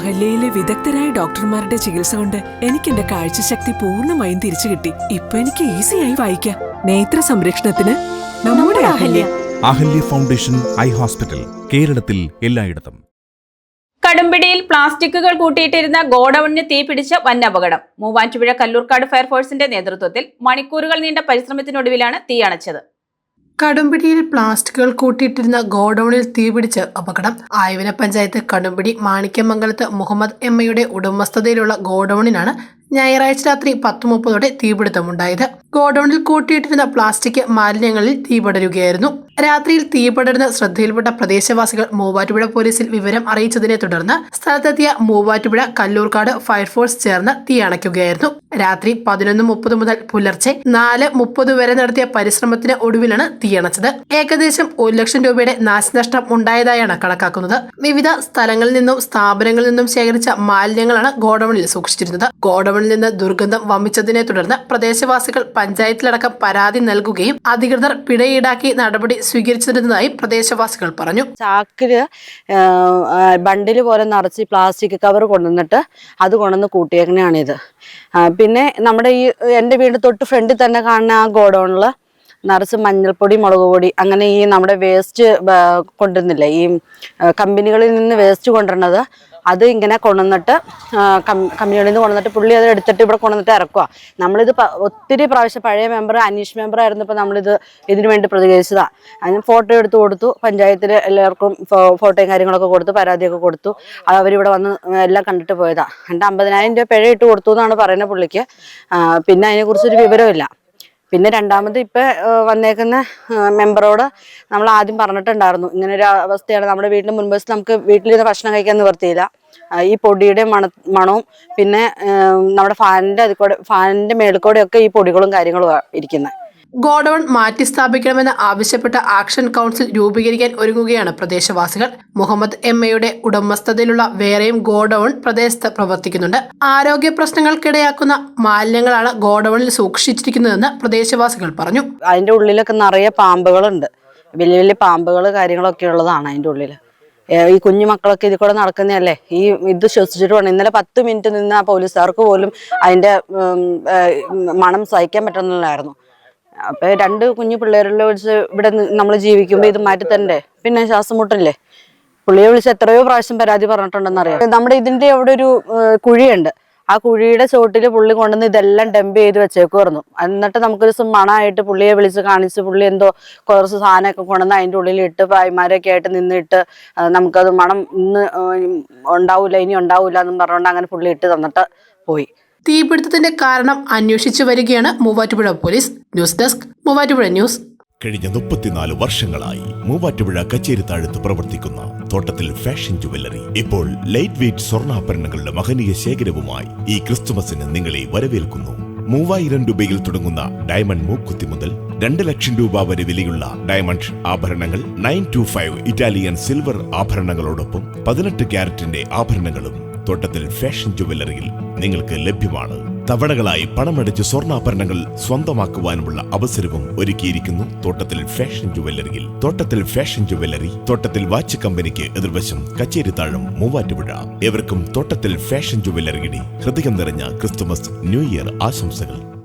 അഹല്യയിലെ വിദഗ്ധരായ ഡോക്ടർമാരുടെ ചികിത്സ കൊണ്ട് എനിക്ക് എന്റെ കാഴ്ചശക്തി പൂർണമായും തിരിച്ചു കിട്ടി. ഇപ്പൊ എനിക്ക് ഈസിയായി വായിക്കാം. നേത്ര സംരക്ഷണത്തിന് നമ്മുടെ Ahalya. Ahalya. Foundation eye hospital കേരളത്തിൽ എല്ലായിടത്തും. കടുമ്പിടിയിൽ പ്ലാസ്റ്റിക്കുകൾ കൂട്ടിയിട്ടിരുന്ന ഗോഡൌണിന് തീപിടിച്ച വൻ അപകടം. മൂവാറ്റുപുഴ കല്ലൂർക്കാട് ഫയർഫോഴ്സിന്റെ നേതൃത്വത്തിൽ മണിക്കൂറുകൾ നീണ്ട പരിശ്രമത്തിനൊടുവിലാണ് തീ കടുംപിടിയിൽ പ്ലാസ്റ്റിക്കുകൾ കൂട്ടിയിട്ടിരുന്ന ഗോഡൌണിൽ തീപിടിച്ച് അപകടം. ആയവന പഞ്ചായത്ത് കടുംപിടി മാണിക്യമംഗലത്ത് മുഹമ്മദ് എമ്മയുടെ ഉടമസ്ഥതയിലുള്ള ഗോഡൌണിനാണ് ഞായറാഴ്ച രാത്രി പത്ത് മുപ്പതോടെ തീപിടുത്തമുണ്ടായത് ഗോഡൌണിൽ കൂട്ടിയിട്ടിരുന്ന പ്ലാസ്റ്റിക് മാലിന്യങ്ങളിൽ തീപടരുകയായിരുന്നു. രാത്രിയിൽ തീപടരുന്ന ശ്രദ്ധയിൽപ്പെട്ട പ്രദേശവാസികൾ മൂവാറ്റുപുഴ പോലീസിൽ വിവരം അറിയിച്ചതിനെ തുടർന്ന് സ്ഥലത്തെത്തിയ മൂവാറ്റുപുഴ കല്ലൂർക്കാട് ഫയർഫോഴ്സ് ചേർന്ന് തീ അണയ്ക്കുകയായിരുന്നു. രാത്രി പതിനൊന്ന് മുപ്പത് മുതൽ പുലർച്ചെ നാല് മുപ്പത് വരെ നടത്തിയ പരിശ്രമത്തിന് ഒടുവിലാണ് തീയണച്ചത് ഏകദേശം ഒരു ലക്ഷം രൂപയുടെ നാശനഷ്ടം ഉണ്ടായതായാണ് കണക്കാക്കുന്നത്. വിവിധ സ്ഥലങ്ങളിൽ നിന്നും സ്ഥാപനങ്ങളിൽ നിന്നും ശേഖരിച്ച മാലിന്യങ്ങളാണ് ഗോഡൌണിൽ സൂക്ഷിച്ചിരുന്നത്. ഗോഡൌണിൽ നിന്ന് ദുർഗന്ധം വമിച്ചതിനെ തുടർന്ന് പ്രദേശവാസികൾ പഞ്ചായത്തിലടക്കം പരാതി നൽകുകയും അധികൃതർ പിഴ നടപടി സ്വീകരിച്ചിരുന്നതായി പ്രദേശവാസികൾ പറഞ്ഞു. ചാക്കിൽ ബണ്ടിൽ പോലെ നിറച്ച് പ്ലാസ്റ്റിക് കവർ കൊണ്ടുവന്നിട്ട് അത് കൊണ്ടുവന്ന് ആ, പിന്നെ നമ്മുടെ ഈ എന്റെ വീട് തൊട്ട് ഫ്രണ്ടിൽ തന്നെ കാണുന്ന ആ ഗോഡൗണിൽ നിറച്ച് മഞ്ഞൾപ്പൊടി മുളക് പൊടി അങ്ങനെ ഈ നമ്മുടെ വേസ്റ്റ് കൊണ്ടുവന്നില്ലേ ഈ കമ്പനികളിൽ നിന്ന് വേസ്റ്റ് കൊണ്ടുവരണത് അത് ഇങ്ങനെ കൊണ്ടുവന്നിട്ട് കമ്പനികളിൽ നിന്ന് കൊണ്ടുവന്നിട്ട് പുള്ളി അത് എടുത്തിട്ട് ഇവിടെ കൊണ്ടുവന്നിട്ട് ഇറക്കുക നമ്മളിത് ഒത്തിരി പ്രാവശ്യം പഴയ മെമ്പർ അനീഷ് മെമ്പർ ആയിരുന്നപ്പോൾ നമ്മളിത് ഇതിനു വേണ്ടി പ്രതികരിച്ചതാണ് അതിന് ഫോട്ടോ എടുത്ത് കൊടുത്തു പഞ്ചായത്തിൽ എല്ലാവർക്കും ഫോട്ടോയും കാര്യങ്ങളൊക്കെ കൊടുത്തു പരാതിയൊക്കെ കൊടുത്തു. അത് അവരിവിടെ വന്ന് എല്ലാം കണ്ടിട്ട് പോയതാണ് എന്നിട്ട് അമ്പതിനായിരം രൂപ പിഴ ഇട്ട് കൊടുത്തു എന്നാണ് പറയുന്നത് പുള്ളിക്ക്. പിന്നെ അതിനെക്കുറിച്ചൊരു വിവരമില്ല പിന്നെ രണ്ടാമത് ഇപ്പം വന്നേക്കുന്ന മെമ്പറോട് നമ്മൾ ആദ്യം പറഞ്ഞിട്ടുണ്ടായിരുന്നു. ഇങ്ങനെ ഒരു അവസ്ഥയാണ് നമ്മുടെ വീട്ടിൽ മുൻവശത്ത് നമുക്ക് വീട്ടിലിരുന്ന് ഭക്ഷണം കഴിക്കാൻ നിവർത്തിയില്ല. ഈ പൊടിയുടെ മണ മണവും പിന്നെ നമ്മുടെ ഫാനിന്റെ അതിൽ കൂടെ ഫാനിന്റെ മേളിൽ കൂടെയൊക്കെ ഈ പൊടികളും കാര്യങ്ങളും ഇരിക്കുന്നത് ഗോഡൌൺ മാറ്റിസ്ഥാപിക്കണമെന്ന് ആവശ്യപ്പെട്ട് ആക്ഷൻ കൗൺസിൽ രൂപീകരിക്കാൻ ഒരുങ്ങുകയാണ് പ്രദേശവാസികൾ. മുഹമ്മദ് എം എയുടെ ഉടമസ്ഥതയിലുള്ള വേറെയും ഗോഡൌൺ പ്രദേശത്ത് പ്രവർത്തിക്കുന്നുണ്ട്. ആരോഗ്യ പ്രശ്നങ്ങൾക്കിടയാക്കുന്ന മാലിന്യങ്ങളാണ് ഗോഡൌണിൽ സൂക്ഷിച്ചിരിക്കുന്നതെന്ന് പ്രദേശവാസികൾ പറഞ്ഞു. അതിന്റെ ഉള്ളിലൊക്കെ നിറയെ പാമ്പുകളുണ്ട്. വലിയ വലിയ പാമ്പുകൾ കാര്യങ്ങളൊക്കെ ഉള്ളതാണ് അതിന്റെ ഉള്ളിൽ ഈ കുഞ്ഞു മക്കളൊക്കെ ഇതിൽ കൂടെ നടക്കുന്നതല്ലേ? ഈ ഇത് ശ്വസിച്ചിട്ട് വേണം. ഇന്നലെ പത്ത് മിനിറ്റ് നിന്ന് ആ പോലീസുകാർക്ക് പോലും അതിന്റെ മണം സഹിക്കാൻ പറ്റുന്നില്ലായിരുന്നു. അപ്പൊ രണ്ട് കുഞ്ഞു പിള്ളേരെല്ലാം വിളിച്ച് ഇവിടെ നമ്മൾ ജീവിക്കുമ്പോൾ ഇത് മാറ്റി തരണ്ടേ? പിന്നെ ശ്വാസം മുട്ടില്ലേ പുള്ളിയെ വിളിച്ച് എത്രയോ പ്രാവശ്യം പരാതി പറഞ്ഞിട്ടുണ്ടെന്ന് അറിയാം നമ്മുടെ ഇതിന്റെ അവിടെ ഒരു കുഴിയുണ്ട്. ആ കുഴിയുടെ ചോട്ടിൽ പുള്ളി കൊണ്ടുവന്ന് ഇതെല്ലാം ഡംപ് ചെയ്ത് വെച്ചേക്കുമായിരുന്നു എന്നിട്ട് നമുക്കൊരു ദിവസം മണമായിട്ട് പുള്ളിയെ വിളിച്ച് കാണിച്ച് പുള്ളി എന്തോ കുറച്ച് സാധനമൊക്കെ കൊണ്ടുവന്ന് അതിന്റെ ഉള്ളിലിട്ട് പായ്മാരൊക്കെ ആയിട്ട് നിന്നിട്ട് നമുക്കത് മണം ഇന്ന് ഉണ്ടാവില്ല ഇനി ഉണ്ടാവില്ല എന്നും പറഞ്ഞുകൊണ്ട് അങ്ങനെ പുള്ളി ഇട്ട് തന്നിട്ട് പോയി. തീപിടുത്തത്തിന്റെ കാരണം അന്വേഷിച്ചു വരികയാണ് Muvattupuzha police. News desk Muvattupuzha news. കഴിഞ്ഞ മുപ്പത്തിനാല് വർഷങ്ങളായി മൂവാറ്റുപുഴ കച്ചേരി താഴത്ത് പ്രവർത്തിക്കുന്ന തോട്ടത്തിൽ ഫാഷൻ ജുവല്ലറി ഇപ്പോൾ ലൈറ്റ് വെയ്റ്റ് സ്വർണാഭരണങ്ങളുടെ മഹനീയ ശേഖരവുമായി ഈ ക്രിസ്തുമസിന് നിങ്ങളെ വരവേൽക്കുന്നു. മൂവായിരം രൂപയിൽ തുടങ്ങുന്ന ഡയമണ്ട് മൂക്കുത്തി മുതൽ രണ്ട് ലക്ഷം രൂപ വരെ വിലയുള്ള ഡയമണ്ട് ആഭരണങ്ങൾ nine two five Italian silver ആഭരണങ്ങളോടൊപ്പം പതിനെട്ട് ക്യാരറ്റിന്റെ ആഭരണങ്ങളും തോട്ടത്തിൽ ഫാഷൻ ജുവല്ലറിയിൽ നിങ്ങൾക്ക് ലഭ്യമാണ്. തവണകളായി പണമടിച്ച് സ്വർണാഭരണങ്ങൾ സ്വന്തമാക്കുവാനുമുള്ള അവസരവും ഒരുക്കിയിരിക്കുന്നു. തോട്ടത്തിൽ ഫാഷൻ ജുവല്ലറിയിൽ. തോട്ടത്തിൽ ഫാഷൻ ജുവല്ലറി. തോട്ടത്തിൽ വാച്ച് കമ്പനിക്ക് എതിർവശം കച്ചേരിത്താഴം മൂവാറ്റുപുഴ എവർക്കും തോട്ടത്തിൽ ഫാഷൻ ജുവല്ലറിയുടെ ഹൃദയം നിറഞ്ഞ ക്രിസ്തുമസ് ന്യൂ ഇയർ ആശംസകൾ.